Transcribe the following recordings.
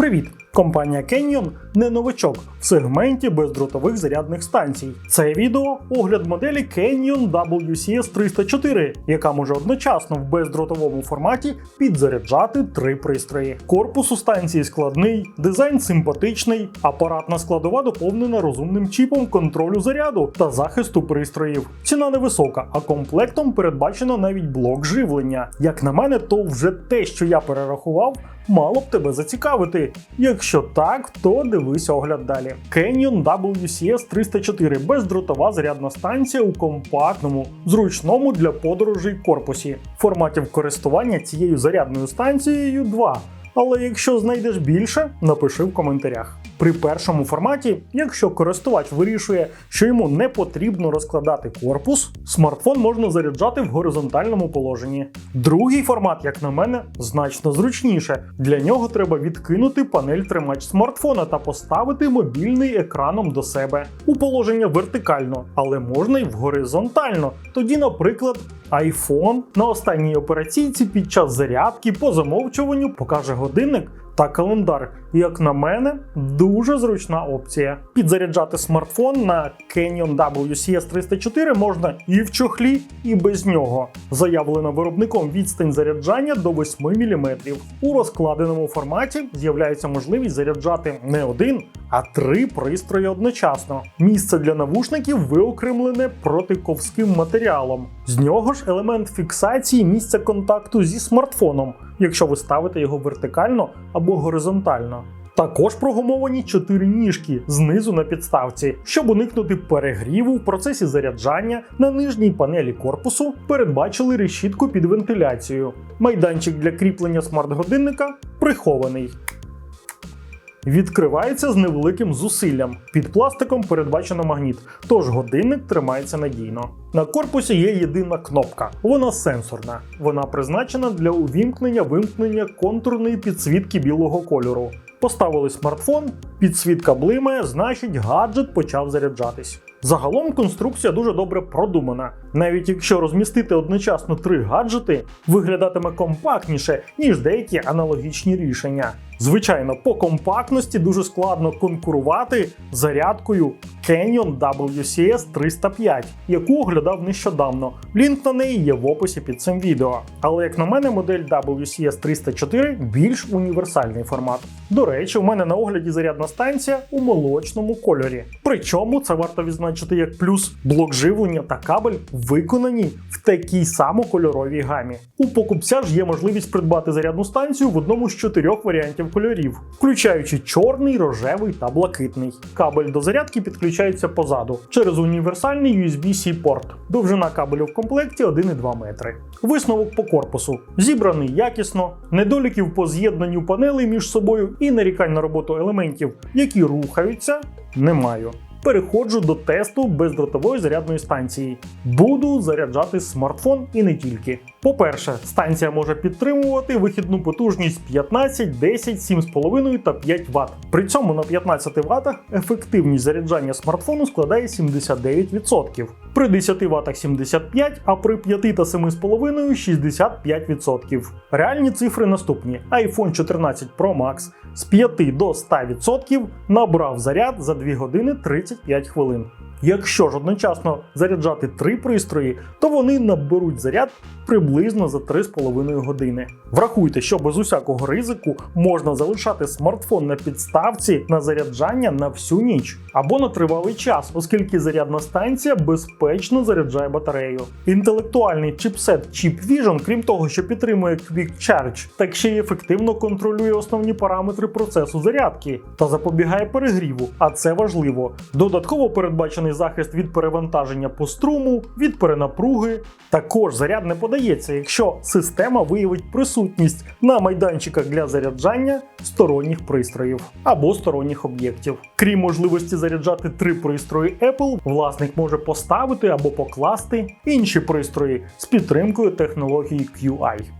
Привіт! Компанія Canyon не новичок в сегменті бездротових зарядних станцій. Це відео огляд моделі Canyon WCS 304, яка може одночасно в бездротовому форматі підзаряджати три пристрої. Корпус у станції складний, дизайн симпатичний, апаратна складова доповнена розумним чіпом контролю заряду та захисту пристроїв. Ціна невисока, а комплектом передбачено навіть блок живлення. Як на мене, то вже те, що я перерахував, мало б тебе зацікавити. Якщо так, то дивись огляд далі. Canyon WCS 304 бездротова зарядна станція у компактному, зручному для подорожей корпусі. Форматів користування цією зарядною станцією два. Але якщо знайдеш більше, напиши в коментарях. При першому форматі, якщо користувач вирішує, що йому не потрібно розкладати корпус, смартфон можна заряджати в горизонтальному положенні. Другий формат, як на мене, значно зручніше. Для нього треба відкинути панель тримач смартфона та поставити мобільний екраном до себе у положення вертикально, але можна й в горизонтально. Тоді, наприклад, iPhone. На останній операційці під час зарядки по замовчуванню покаже годинник та календар. Як на мене, дуже зручна опція. Підзаряджати смартфон на Canyon WCS 304 можна і в чохлі, і без нього. Заявлена виробником відстань заряджання до 8 мм. У розкладеному форматі з'являється можливість заряджати не один, а три пристрої одночасно. Місце для навушників виокремлене протиковським матеріалом. З нього ж елемент фіксації місця контакту зі смартфоном, якщо ви ставите його вертикально або горизонтально. Також прогумовані чотири ніжки знизу на підставці, щоб уникнути перегріву в процесі заряджання на нижній панелі корпусу передбачили решітку під вентиляцію. Майданчик для кріплення смарт-годинника прихований. Відкривається з невеликим зусиллям. Під пластиком передбачено магніт, тож годинник тримається надійно. На корпусі є єдина кнопка. Вона сенсорна. Вона призначена для увімкнення-вимкнення контурної підсвітки білого кольору. Поставили смартфон, підсвітка блимає, значить гаджет почав заряджатись. Загалом конструкція дуже добре продумана. Навіть якщо розмістити одночасно три гаджети, виглядатиме компактніше, ніж деякі аналогічні рішення. Звичайно, по компактності дуже складно конкурувати з зарядкою Canyon WCS 305, яку оглядав нещодавно. Лінк на неї є в описі під цим відео. Але як на мене, модель WCS 304 більш універсальний формат. До речі, у мене на огляді зарядна станція у молочному кольорі. Причому це варто відзначити як плюс блок живлення та кабель виконані в такій самокольоровій гамі. У покупця ж є можливість придбати зарядну станцію в одному з чотирьох варіантів кольорів, включаючи чорний, рожевий та блакитний. Кабель до зарядки підключається позаду через універсальний USB-C порт. Довжина кабелю в комплекті 1,2 метри. Висновок по корпусу зібраний якісно, недоліків по з'єднанню панелей між собою і нарікань на роботу елементів, які рухаються, не маю. Переходжу до тесту бездротової зарядної станції. Буду заряджати смартфон і не тільки. По-перше, станція може підтримувати вихідну потужність 15, 10, 7,5 та 5 Вт. При цьому на 15 Вт ефективність заряджання смартфону складає 79%, при 10 Вт 75%, а при 5 та 7,5 65%. Реальні цифри наступні: iPhone 14 Pro Max з 5 до 100% набрав заряд за 2 години 35 хвилин. Якщо ж одночасно заряджати три пристрої, то вони наберуть заряд приблизно за 3,5 години. Врахуйте, що без усякого ризику можна залишати смартфон на підставці на заряджання на всю ніч або на тривалий час, оскільки зарядна станція безпечно заряджає батарею. Інтелектуальний чіпсет Chip Vision, крім того, що підтримує Quick Charge, так ще й ефективно контролює основні параметри процесу зарядки та запобігає перегріву, а це важливо. Додатково передбачений захист від перевантаження по струму, від перенапруги. Також заряд не подається, якщо система виявить присутність на майданчиках для заряджання сторонніх пристроїв або сторонніх об'єктів. Крім можливості заряджати три пристрої Apple, власник може поставити або покласти інші пристрої з підтримкою технології QI.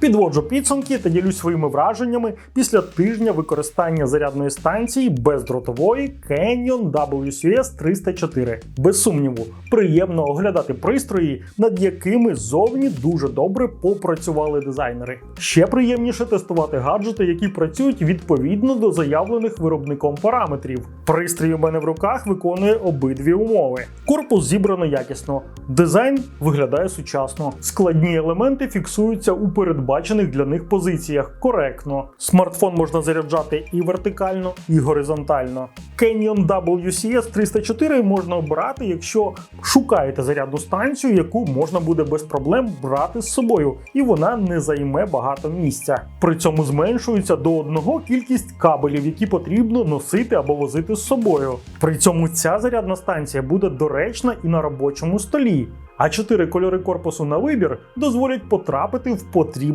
Підводжу підсумки та ділюсь своїми враженнями після тижня використання зарядної станції бездротової Canyon WCS 304. Без сумніву, приємно оглядати пристрої, над якими зовні дуже добре попрацювали дизайнери. Ще приємніше тестувати гаджети, які працюють відповідно до заявлених виробником параметрів. Пристрій у мене в руках виконує обидві умови. Корпус зібрано якісно, дизайн виглядає сучасно. Складні елементи фіксуються у передбачених для них позиціях коректно. Смартфон можна заряджати і вертикально, і горизонтально. Canyon WCS 304 можна обирати, якщо шукаєте зарядну станцію, яку можна буде без проблем брати з собою, і вона не займе багато місця. При цьому зменшується до одного кількість кабелів, які потрібно носити або возити з собою. При цьому ця зарядна станція буде доречна і на робочому столі. А чотири кольори корпусу на вибір дозволять потрапити в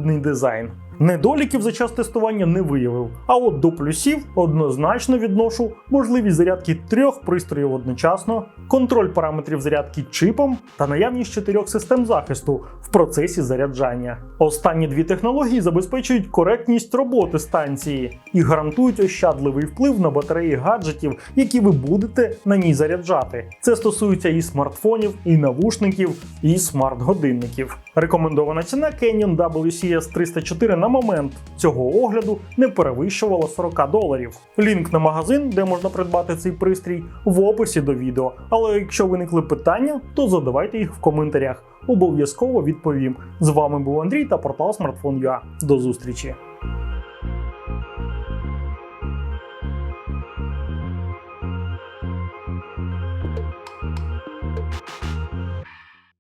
потрібний дизайн. Недоліків за час тестування не виявив. А от до плюсів однозначно відношу можливість зарядки трьох пристроїв одночасно, контроль параметрів зарядки чипом та наявність чотирьох систем захисту в процесі заряджання. Останні дві технології забезпечують коректність роботи станції і гарантують ощадливий вплив на батареї гаджетів, які ви будете на ній заряджати. Це стосується і смартфонів, і навушників, і смарт-годинників. Рекомендована ціна Canyon WCS 304 на момент цього огляду не перевищувала 40 доларів. Лінк на магазин, де можна придбати цей пристрій, в описі до відео. Але якщо виникли питання, то задавайте їх в коментарях. Обов'язково відповім. З вами був Андрій та портал Smartphone.ua. До зустрічі!